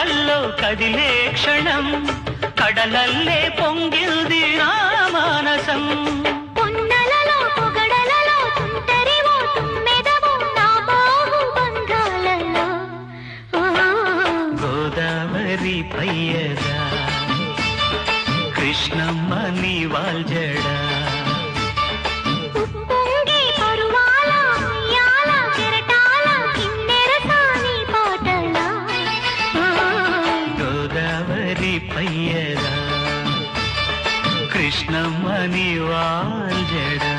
ಮಲ್ಲೋ ಕದಿಲೇ ಕ್ಷಣಂ ಕಡಲಲ್ಲೇ ಪೊಂಗಿಲ್ದಿ ರಾಮಾನಸಂ గోదావరి పయ్యదా కృష్ణమ్మ నీ వాల్జడా కృష్ణమ్మని వాల్జడా